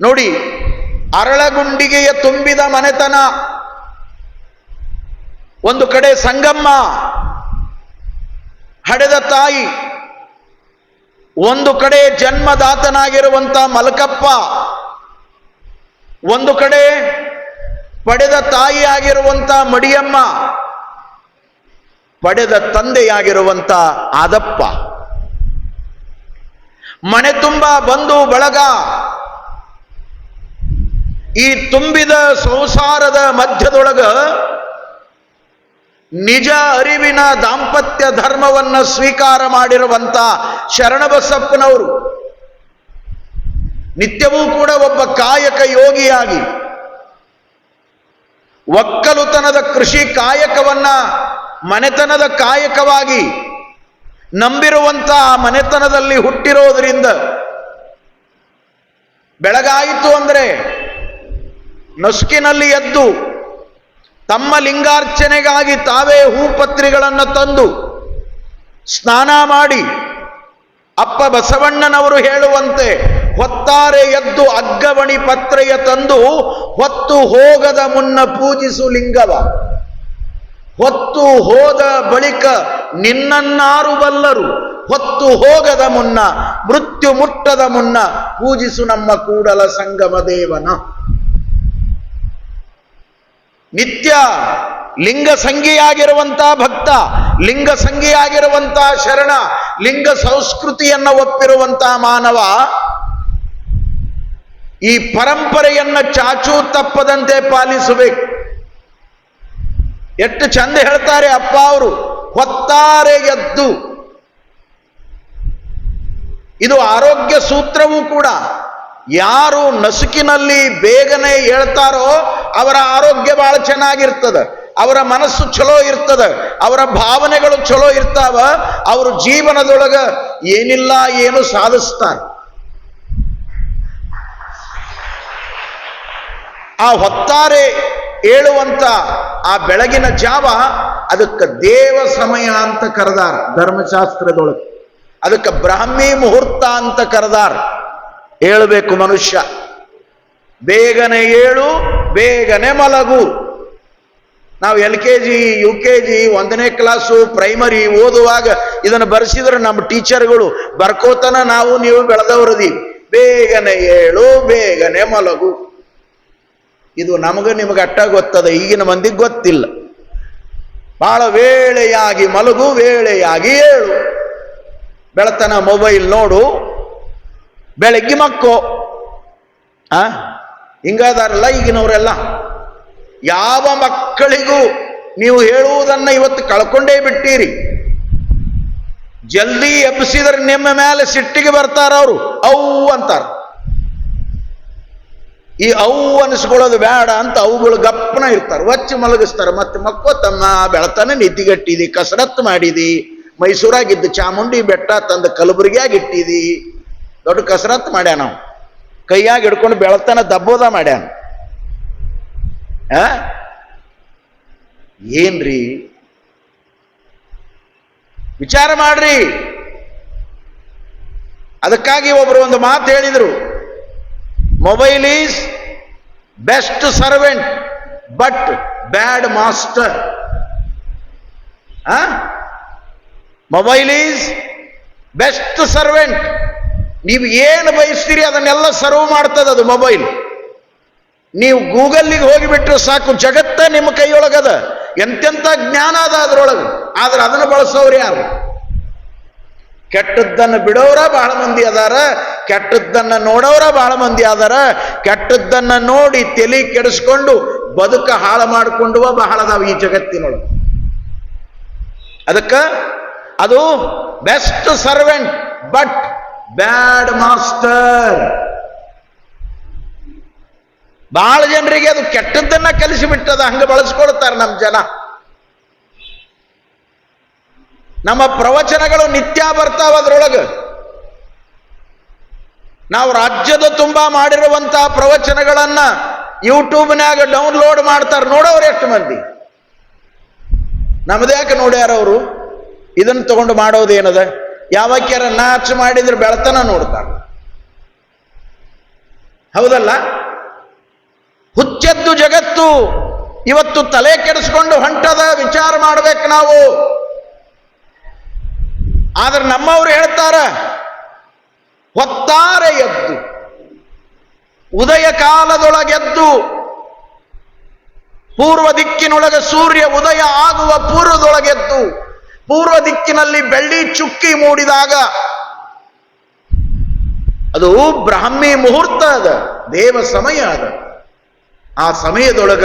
ನೋಡಿ, ಅರಳಗುಂಡಿಗೆಯ ತುಂಬಿದ ಮನೆತನ, ಒಂದು ಕಡೆ ಸಂಗಮ್ಮ, ಹಡೆದ ತಾಯಿ, ಒಂದು ಕಡೆ ಜನ್ಮದಾತನಾಗಿರುವಂತ ಮಲಕಪ್ಪ, ಒಂದು ಕಡೆ ಪಡೆದ ತಾಯಿಯಾಗಿರುವಂತ ಮಡಿಯಮ್ಮ, ಪಡೆದ ತಂದೆಯಾಗಿರುವಂತ ಆದಪ್ಪ. ಮನೆ ತುಂಬ ಬಂಧು ಬಳಗ ಈ ತುಂಬಿದ ಸಂಸಾರದ ಮಧ್ಯದೊಳಗ ನಿಜ ಅರಿವಿನ ದಾಂಪತ್ಯ ಧರ್ಮವನ್ನ ಸ್ವೀಕಾರ ಮಾಡಿರುವಂತ ಶರಣಬಸಪ್ಪನವರು ನಿತ್ಯವೂ ಕೂಡ ಒಬ್ಬ ಕಾಯಕ ಯೋಗಿಯಾಗಿ ಒಕ್ಕಲುತನದ ಕೃಷಿ ಕಾಯಕವನ್ನ ಮನೆತನದ ಕಾಯಕವಾಗಿ ನಂಬಿರುವಂತ ಆ ಮನೆತನದಲ್ಲಿ ಹುಟ್ಟಿರೋದ್ರಿಂದ ಬೆಳಗಾಯಿತು ಅಂದ್ರೆ ನಸುಕಿನಲ್ಲಿ ಎದ್ದು ತಮ್ಮ ಲಿಂಗಾರ್ಚನೆಗಾಗಿ ತಾವೇ ಹೂಪತ್ರಿಗಳನ್ನು ತಂದು ಸ್ನಾನ ಮಾಡಿ ಅಪ್ಪ ಬಸವಣ್ಣನವರು ಹೇಳುವಂತೆ ಹೊತ್ತಾರೆ ಎದ್ದು ಅಗ್ಗವಣಿ ಪತ್ರೆಯ ತಂದು ಹೊತ್ತು ಹೋಗದ ಮುನ್ನ ಪೂಜಿಸು ಲಿಂಗವ. ಹೊತ್ತು ಹೋದ ಬಳಿಕ ನಿನ್ನನ್ನಾರು ಬಲ್ಲರು. ಹೊತ್ತು ಹೋಗದ ಮುನ್ನ, ಮೃತ್ಯು ಮುಟ್ಟದ ಮುನ್ನ ಪೂಜಿಸು ನಮ್ಮ ಕೂಡಲ ಸಂಗಮ ದೇವನ. ನಿತ್ಯ ಲಿಂಗ ಸಂಗಿಯಾಗಿರುವಂತಹ ಭಕ್ತ, ಲಿಂಗ ಸಂಗಿಯಾಗಿರುವಂತಹ ಶರಣ, ಲಿಂಗ ಸಂಸ್ಕೃತಿಯನ್ನ ಒಪ್ಪಿರುವಂತ ಮಾನವ ಈ ಪರಂಪರೆಯನ್ನ ಚಾಚೂ ತಪ್ಪದಂತೆ ಪಾಲಿಸಬೇಕು. ಎಷ್ಟು ಚಂದ ಹೇಳ್ತಾರೆ ಅಪ್ಪ ಅವರು, ಹೊತ್ತಾರೆ ಎದ್ದು. ಇದು ಆರೋಗ್ಯ ಸೂತ್ರವೂ ಕೂಡ. ಯಾರು ನಸುಕಿನಲ್ಲಿ ಬೇಗನೆ ಹೇಳ್ತಾರೋ ಅವರ ಆರೋಗ್ಯ ಬಹಳ ಚೆನ್ನಾಗಿರ್ತದ. ಅವರ ಮನಸ್ಸು ಚಲೋ ಇರ್ತದ. ಅವರ ಭಾವನೆಗಳು ಚಲೋ ಇರ್ತಾವ. ಅವ್ರ ಜೀವನದೊಳಗ ಏನಿಲ್ಲ, ಏನು ಸಾಧಿಸ್ತಾರ. ಆ ಹೊತ್ತಾರೆ ಏಳುವಂತ ಆ ಬೆಳಗಿನ ಜಾವ ಅದಕ್ಕೆ ದೇವ ಸಮಯ ಅಂತ ಕರೆದಾರ ಧರ್ಮಶಾಸ್ತ್ರದೊಳಗೆ. ಅದಕ್ಕೆ ಬ್ರಾಹ್ಮಿ ಮುಹೂರ್ತ ಅಂತ ಕರೆದಾರ. ಏಳಬೇಕು ಮನುಷ್ಯ. ಬೇಗನೆ ಏಳು ಬೇಗನೆ ಮಲಗು. ನಾವು L K G, U K G, ಒಂದನೇ ಕ್ಲಾಸು, ಪ್ರೈಮರಿ ಓದುವಾಗ ಇದನ್ನು ಬರೆಸಿದ್ರೆ ನಮ್ಮ ಟೀಚರ್ಗಳು, ಬರ್ಕೋತನ ನಾವು, ನೀವು ಬೆಳೆದವರದಿ. ಬೇಗನೆ ಏಳು ಬೇಗನೆ ಮಲಗು. ಇದು ನಮಗೆ ನಿಮಗೆ ಅಟ್ಟ ಗೊತ್ತದ, ಈಗಿನ ಮಂದಿಗೆ ಗೊತ್ತಿಲ್ಲ. ಬಹಳ ವೇಳೆಯಾಗಿ ಮಲಗು, ವೇಳೆಯಾಗಿ ಏಳು ಬೆಳತನ ಮೊಬೈಲ್ ನೋಡು ಬೆಳಗ್ಗೆ ಮಕ್ಕೋ ಆ, ಹಿಂಗಾದಾರಲ್ಲ ಈಗಿನವರೆಲ್ಲ. ಯಾವ ಮಕ್ಕಳಿಗೂ ನೀವು ಹೇಳುವುದನ್ನ ಇವತ್ತು ಕಳ್ಕೊಂಡೇ ಬಿಟ್ಟಿರಿ. ಜಲ್ದಿ ಎಬ್ಬಿಸಿದ್ರೆ ನಿಮ್ಮ ಮೇಲೆ ಸಿಟ್ಟಿಗೆ ಬರ್ತಾರ ಅವರು. ಅವು ಅಂತಾರ. ಈ ಅವು ಅನಿಸ್ಕೊಳ್ಳೋದು ಬೇಡ ಅಂತ ಅವುಗಳು ಗಪ್ಪನ ಇರ್ತಾರೆ. ಒಚ್ಚಿ ಮಲಗಿಸ್ತಾರೆ. ಮತ್ತೆ ಮಕ್ಕೋ ತಮ್ಮ ಬೆಳತನ ನಿದ್ದಿಗಟ್ಟಿದಿ, ಕಸರತ್ತು ಮಾಡಿದಿ. ಮೈಸೂರಾಗಿದ್ದು ಚಾಮುಂಡಿ ಬೆಟ್ಟ ತಂದು ಕಲಬುರಗಿಯಾಗಿ ಇಟ್ಟಿದಿ ದೊಡ್ಡ ಕಸರತ್ತು ಮಾಡ್ಯಾನ ನಾವು ಕೈಯಾಗಿ ಹಿಡ್ಕೊಂಡು ಬೆಳತನ ದಬ್ಬೋದ ಮಾಡ್ಯಾನ? ಏನ್ರಿ? ವಿಚಾರ ಮಾಡ್ರಿ. ಅದಕ್ಕಾಗಿ ಒಬ್ರು ಒಂದು ಮಾತು ಹೇಳಿದ್ರು. Mobile is best servant but bad master mobile is best servant ನೀವು ಏನು ಬಯಸ್ತೀರಿ ಅದನ್ನೆಲ್ಲ ಸರ್ವ್ ಮಾಡ್ತದೆ ಅದು ಮೊಬೈಲ್. ನೀವು ಗೂಗಲ್ಲಿಗೆ ಹೋಗಿಬಿಟ್ರೆ ಸಾಕು, ಜಗತ್ತ ನಿಮ್ಮ ಕೈಯೊಳಗದ. ಎಂತೆಂಥ ಜ್ಞಾನ ಅದ ಅದ್ರೊಳಗೆ. ಆದ್ರೆ ಅದನ್ನು ಬಳಸೋರು ಯಾರು? ಕೆಟ್ಟದ್ದನ್ನು ಬಿಡೋರ ಬಹಳ ಮಂದಿ ಅದಾರ, ಕೆಟ್ಟದ್ದನ್ನು ನೋಡೋರ ಬಹಳ ಮಂದಿ ಅದಾರ, ಕೆಟ್ಟದ್ದನ್ನು ನೋಡಿ ತಲೆ ಕೆಡಿಸ್ಕೊಂಡು ಬದುಕ ಹಾಳು ಮಾಡಿಕೊಂಡುವ ಬಹಳ ಅದಾವ ಈ ಜಗತ್ತಿನೊಳಗೆ. ಅದಕ್ಕ ಅದು best servant but bad master ಬಹಳ ಜನರಿಗೆ ಅದು ಕೆಟ್ಟದ್ದನ್ನ ಕಲಿಸಿಬಿಟ್ಟದ, ಹಂಗೆ ಬಳಸ್ಕೊಳ್ತಾರೆ ನಮ್ಮ ಜನ. ನಮ್ಮ ಪ್ರವಚನಗಳು ನಿತ್ಯ ಬರ್ತಾವ ಅದ್ರೊಳಗೆ. ನಾವು ರಾಜ್ಯದ ತುಂಬಾ ಮಾಡಿರುವಂತಹ ಪ್ರವಚನಗಳನ್ನ ಯೂಟ್ಯೂಬ್ನಾಗ ಡೌನ್ಲೋಡ್ ಮಾಡ್ತಾರೆ. ನೋಡೋರು ಎಷ್ಟು ಮಂದಿ? ನಮ್ದ್ಯಾಕೆ ನೋಡ್ಯಾರ ಅವರು? ಇದನ್ನು ತಗೊಂಡು ಮಾಡೋದೇನದ? ಯಾವಕ್ಯಾರ ನಾಚ್ ಮಾಡಿದ್ರೆ ಬೆಳತನ ನೋಡ್ತಾರೆ. ಹೌದಲ್ಲ? ಹುಚ್ಚೆದ್ದು ಜಗತ್ತು ಇವತ್ತು ತಲೆ ಕೆಡಿಸ್ಕೊಂಡು ಹೊಂಟದ ವಿಚಾರ ಮಾಡ್ಬೇಕು ನಾವು. ಆದ್ರೆ ನಮ್ಮವ್ರು ಹೇಳ್ತಾರ, ಹೊತ್ತಾರೆ ಎದ್ದು, ಉದಯ ಕಾಲದೊಳಗೆದ್ದು, ಪೂರ್ವ ದಿಕ್ಕಿನೊಳಗೆ ಸೂರ್ಯ ಉದಯ ಆಗುವ ಪೂರ್ವದೊಳಗೆದ್ದು ಪೂರ್ವ ದಿಕ್ಕಿನಲ್ಲಿ ಬೆಳ್ಳಿ ಚುಕ್ಕಿ ಮೂಡಿದಾಗ ಅದು ಬ್ರಾಹ್ಮಿ ಮುಹೂರ್ತ ಅದ ದೇವ ಸಮಯ ಅದ ಆ ಸಮಯದೊಳಗ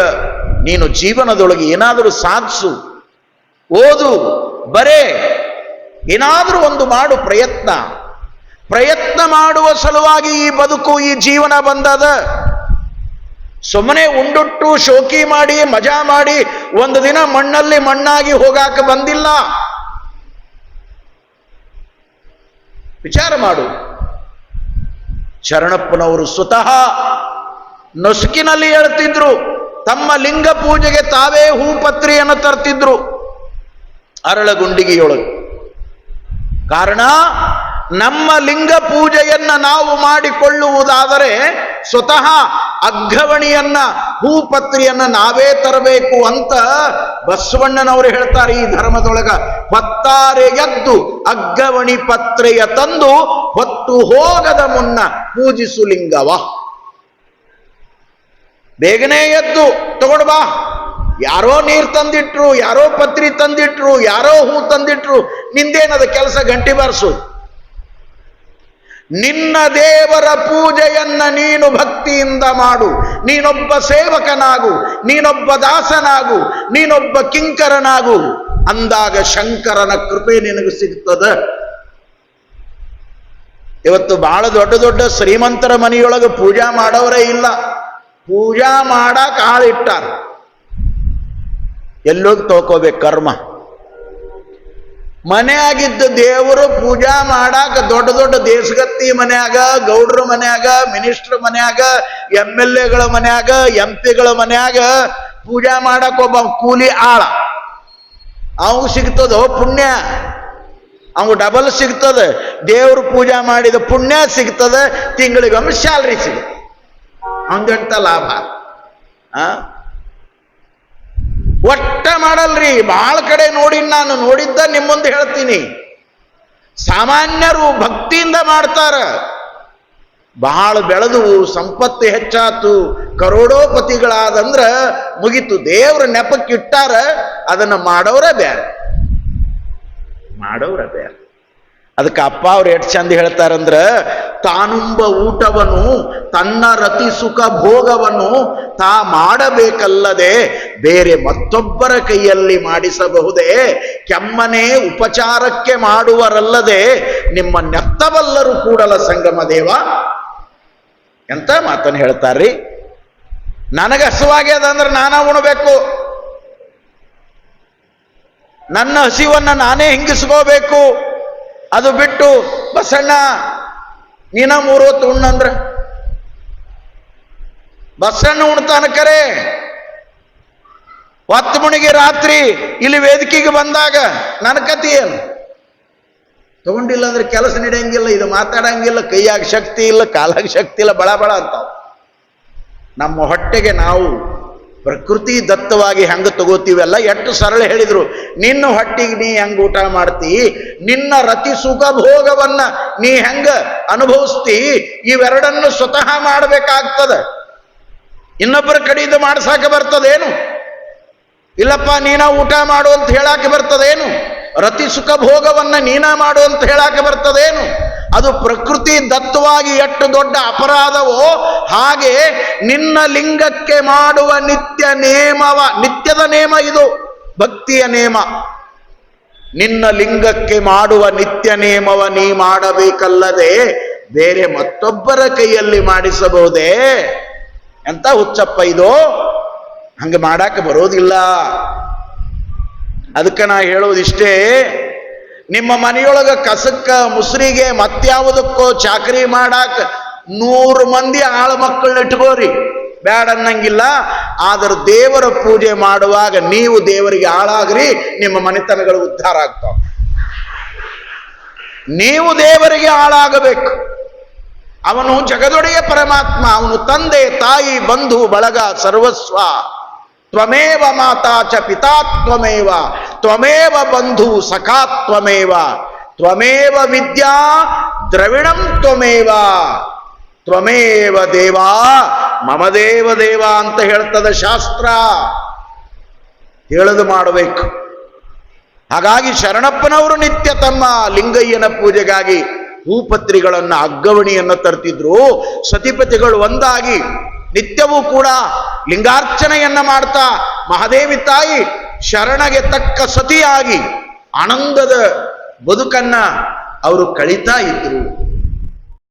ನೀನು ಜೀವನದೊಳಗೆ ಏನಾದರೂ ಸಾಧಿಸು, ಓದು, ಬರೇ, ಏನಾದರೂ ಒಂದು ಮಾಡು ಪ್ರಯತ್ನ. ಪ್ರಯತ್ನ ಮಾಡುವ ಸಲುವಾಗಿ ಈ ಬದುಕು, ಈ ಜೀವನ ಬಂದದ. ಸುಮ್ಮನೆ ಉಂಡುಟ್ಟು ಶೋಕಿ ಮಾಡಿ, ಮಜಾ ಮಾಡಿ, ಒಂದು ದಿನ ಮಣ್ಣಲ್ಲಿ ಮಣ್ಣಾಗಿ ಹೋಗಾಕ ಬಂದಿಲ್ಲ. ವಿಚಾರ ಮಾಡು. ಶರಣಪ್ಪನವರು ಸ್ವತಃ ನಸುಕಿನಲ್ಲಿ ಹೇಳ್ತಿದ್ರು. ತಮ್ಮ ಲಿಂಗ ಪೂಜೆಗೆ ತಾವೇ ಹೂಪತ್ರಿಯನ್ನು ತರ್ತಿದ್ರು. ಅರಳಗುಂಡಿಗೆಯೊಳಗೆ. ಕಾರಣ, ನಮ್ಮ ಲಿಂಗ ಪೂಜೆಯನ್ನ ನಾವು ಮಾಡಿಕೊಳ್ಳುವುದಾದರೆ ಸ್ವತಃ ಅಗ್ಗವಣಿಯನ್ನ ಭೂಪತ್ರಿಯನ್ನ ನಾವೇ ತರಬೇಕು ಅಂತ ಬಸವಣ್ಣನವರು ಹೇಳ್ತಾರೆ ಈ ಧರ್ಮದೊಳಗ. ಹೊತ್ತಾರೆ ಎದ್ದು ಅಗ್ಗವಣಿ ಪತ್ರೆಯ ತಂದು ಹೊತ್ತು ಹೋಗದ ಮುನ್ನ ಪೂಜಿಸು ಲಿಂಗವ. ಬೇಗನೆ ಎದ್ದು ತಗೊಡ್ಬಾ ಯಾರೋ ನೀರು ತಂದಿಟ್ರು, ಯಾರೋ ಪತ್ರಿ ತಂದಿಟ್ರು, ಯಾರೋ ಹೂ ತಂದಿಟ್ರು, ನಿಂದೇನದ ಕೆಲಸ ಗಂಟಿ ಬಾರಿಸು. ನಿನ್ನ ದೇವರ ಪೂಜೆಯನ್ನ ನೀನು ಭಕ್ತಿಯಿಂದ ಮಾಡು. ನೀನೊಬ್ಬ ಸೇವಕನಾಗು, ನೀನೊಬ್ಬ ದಾಸನಾಗು, ನೀನೊಬ್ಬ ಕಿಂಕರನಾಗು. ಅಂದಾಗ ಶಂಕರನ ಕೃಪೆ ನಿನಗೆ ಸಿಗ್ತದ. ಇವತ್ತು ಬಹಳ ದೊಡ್ಡ ದೊಡ್ಡ ಶ್ರೀಮಂತರ ಮನೆಯೊಳಗೆ ಪೂಜಾ ಮಾಡೋರೇ ಇಲ್ಲ. ಪೂಜಾ ಮಾಡಕ್ ಆಳಿಟ್ಟಾರ. ಎಲ್ಲೋಗಿ ತೋಕೋಬೇಕು ಕರ್ಮ. ಮನೆಯಾಗಿದ್ದ ದೇವರು ಪೂಜಾ ಮಾಡಾಕ ದೊಡ್ಡ ದೊಡ್ಡ ದೇಶಗತ್ತಿ ಮನ್ಯಾಗ, ಗೌಡ್ರ ಮನ್ಯಾಗ, ಮಿನಿಸ್ಟರ್ ಮನ್ಯಾಗ ಎಂ ಎಲ್ ಎಗಳ ಮನ್ಯಾಗ, ಎಂ ಪಿಗಳ ಮನ್ಯಾಗ ಪೂಜಾ ಮಾಡಕ್ ಒಬ್ಬ ಕೂಲಿ ಆಳ. ಅವ್ ಸಿಗ್ತದೋ ಪುಣ್ಯ. ಅವ್ ಡಬಲ್ ಸಿಗ್ತದ. ದೇವ್ರ ಪೂಜಾ ಮಾಡಿದ ಪುಣ್ಯ ಸಿಗ್ತದ. ತಿಂಗಳಿಗೊಮ್ಮೆ ಸ್ಯಾಲ್ರಿ ಸಿಗುತ್ತೆ ಹಂಗಂತ ಲಾಭ. ಆ? ಒಟ್ಟ ಮಾಡಲ್ರಿ. ಬಹಳ ಕಡೆ ನೋಡಿ ನಾನು, ನೋಡಿದ್ದ ನಿಮ್ಮ ಮುಂದೆ ಹೇಳ್ತೀನಿ. ಸಾಮಾನ್ಯರು ಭಕ್ತಿಯಿಂದ ಮಾಡ್ತಾರ. ಬಹಳ ಬೆಳೆದು ಸಂಪತ್ತು ಹೆಚ್ಚಾತು. ಕರೋಡೋಪತಿಗಳಾದಂದ್ರ ಮುಗಿತು. ದೇವ್ರ ನೆಪಕ್ಕಿಟ್ಟಾರ, ಅದನ್ನ ಮಾಡೋರ ಬೇರೆ ಮಾಡೋರ ಬ್ಯಾರೆ. ಅದಕ್ಕೆ ಅಪ್ಪ ಅವ್ರು ಎಷ್ಟು ಚಂದ ಹೇಳ್ತಾರಂದ್ರ, ತಾನುಂಬ ಊಟವನ್ನು ತನ್ನ ರತಿ ಸುಖ ಭೋಗವನ್ನು ತಾ ಮಾಡಬೇಕಲ್ಲದೆ ಬೇರೆ ಮತ್ತೊಬ್ಬರ ಕೈಯಲ್ಲಿ ಮಾಡಿಸಬಹುದೇ? ಕೆಮ್ಮನೆ ಉಪಚಾರಕ್ಕೆ ಮಾಡುವರಲ್ಲದೆ ನಿಮ್ಮ ನೆತ್ತವಲ್ಲರು ಕೂಡಲ ಸಂಗಮ ದೇವ. ಎಂತ ಮಾತನ್ನು ಹೇಳ್ತಾರ್ರಿ? ನನಗೆ ಹಸುವಾಗ್ಯದ ಅಂದ್ರೆ ನಾನ ಉಣಬೇಕು. ನನ್ನ ಹಸಿವನ್ನು ನಾನೇ ಹಿಂಗಿಸ್ಕೋಬೇಕು. ಅದು ಬಿಟ್ಟು, ಬಸಣ್ಣ ನೀನ ಮೂರು ಹೊತ್ತು ಉಣ್ಣಂದ್ರ ಬಸಣ್ಣ ಉಣ್ತಾನ ಕರೆ. ಹೊತ್ತು ಮುಣಿಗೆ ರಾತ್ರಿ ಇಲ್ಲಿ ವೇದಿಕೆಗೆ ಬಂದಾಗ ನನ್ನ ಕತಿ ಏನು? ತಗೊಂಡಿಲ್ಲ ಅಂದ್ರೆ ಕೆಲಸ ನಡೆಯಂಗಿಲ್ಲ, ಇದು ಮಾತಾಡಂಗಿಲ್ಲ, ಕೈಯಾಗ ಶಕ್ತಿ ಇಲ್ಲ, ಕಾಲಾಗ ಶಕ್ತಿ ಇಲ್ಲ ಬಳ ಬಳ ಅಂತಾವ. ನಮ್ಮ ಹೊಟ್ಟೆಗೆ ನಾವು ಪ್ರಕೃತಿ ದತ್ತವಾಗಿ ಹೆಂಗೆ ತಗೋತೀವಲ್ಲ ಎಷ್ಟು ಸರಳ ಹೇಳಿದರು. ನಿನ್ನ ಹೊಟ್ಟಿಗೆ ನೀ ಹೆಂಗೆ ಊಟ ಮಾಡ್ತಿ? ನಿನ್ನ ರತಿ ಸುಖ ಭೋಗವನ್ನ ನೀ ಹೆಂಗ ಅನುಭವಿಸ್ತಿ? ಇವೆರಡನ್ನು ಸ್ವತಃ ಮಾಡಬೇಕಾಗ್ತದೆ. ಇನ್ನೊಬ್ಬರ ಕಡೆಯಿಂದ ಮಾಡ್ಸಾಕ ಬರ್ತದೇನು? ಇಲ್ಲಪ್ಪ, ನೀನ ಊಟ ಮಾಡು ಅಂತ ಹೇಳಾಕ ಬರ್ತದೇನು? ರತಿ ಸುಖ ಭೋಗವನ್ನ ನೀನ ಮಾಡು ಅಂತ ಹೇಳಾಕ ಬರ್ತದೇನು? ಅದು ಪ್ರಕೃತಿ ದತ್ತವಾಗಿ ಎಷ್ಟು ದೊಡ್ಡ ಅಪರಾಧವೋ ಹಾಗೆ ನಿನ್ನ ಲಿಂಗಕ್ಕೆ ಮಾಡುವ ನಿತ್ಯ ನೇಮವ, ನಿತ್ಯದ ನೇಮ ಇದು, ಭಕ್ತಿಯ ನೇಮ. ನಿನ್ನ ಲಿಂಗಕ್ಕೆ ಮಾಡುವ ನಿತ್ಯ ನೇಮವ ನೀ ಮಾಡಬೇಕಲ್ಲದೆ ಬೇರೆ ಮತ್ತೊಬ್ಬರ ಕೈಯಲ್ಲಿ ಮಾಡಿಸಬಹುದೇ? ಎಂತ ಹುಚ್ಚಪ್ಪ ಇದು? ಹಂಗೆ ಮಾಡಾಕ ಬರೋದಿಲ್ಲ. ಅದಕ್ಕೆ ನಾ ಹೇಳೋದಿಷ್ಟೇ ನಿಮ್ಮ ಮನೆಯೊಳಗ ಕಸಕ್ಕ, ಮುಸ್ರಿಗೆ ಮತ್ಯಾವುದಕ್ಕೋ ಚಾಕರಿ ಮಾಡಾಕ ನೂರು ಮಂದಿ ಆಳ ಮಕ್ಕಳನ್ನ ಇಟ್ಕೋರಿ ಬ್ಯಾಡ ಅನ್ನಂಗಿಲ್ಲ. ಆದ್ರೆ ದೇವರ ಪೂಜೆ ಮಾಡುವಾಗ ನೀವು ದೇವರಿಗೆ ಆಳಾಗ್ರಿ, ನಿಮ್ಮ ಮನೆತನಗಳು ಉದ್ಧಾರ ಆಗ್ತಾವ. ನೀವು ದೇವರಿಗೆ ಆಳಾಗಬೇಕು. ಅವನು ಜಗದೊಡೆಯ ಪರಮಾತ್ಮ, ಅವನು ತಂದೆ, ತಾಯಿ, ಬಂಧು, ಬಳಗ, ಸರ್ವಸ್ವ. ತ್ವಮೇವ ಮಾತಾ ಚ ಪಿತಾ ತ್ವಮೇವ. ತ್ವಮೇವ ಬಂಧು ಸಖಾ ತ್ವಮೇವ. ತ್ವಮೇವ ವಿದ್ಯಾ ದ್ರವಿಣಂ ತ್ವಮೇವ. ತ್ವಮೇವ ದೇವಾ ಮಮ ದೇವ ದೇವ ಅಂತ ಹೇಳ್ತದ ಶಾಸ್ತ್ರ. ಹೇಳದು ಮಾಡಬೇಕು. ಹಾಗಾಗಿ ಶರಣಪ್ಪನವರು ನಿತ್ಯ ತಮ್ಮ ಲಿಂಗಯ್ಯನ ಪೂಜೆಗಾಗಿ ಹೂಪತ್ರಿಗಳನ್ನು ಅಗ್ಗವಣಿಯನ್ನು ತರ್ತಿದ್ರು. ಸತಿಪತಿಗಳು ಒಂದಾಗಿ ನಿತ್ಯವೂ ಕೂಡ ಲಿಂಗಾರ್ಚನೆಯನ್ನ ಮಾಡ್ತಾ ಮಹಾದೇವಿ ತಾಯಿ ಶರಣಗೆ ತಕ್ಕ ಸತಿಯಾಗಿ ಆನಂದದ ಬದುಕನ್ನ ಅವರು ಕಳೀತಾ ಇದ್ರು.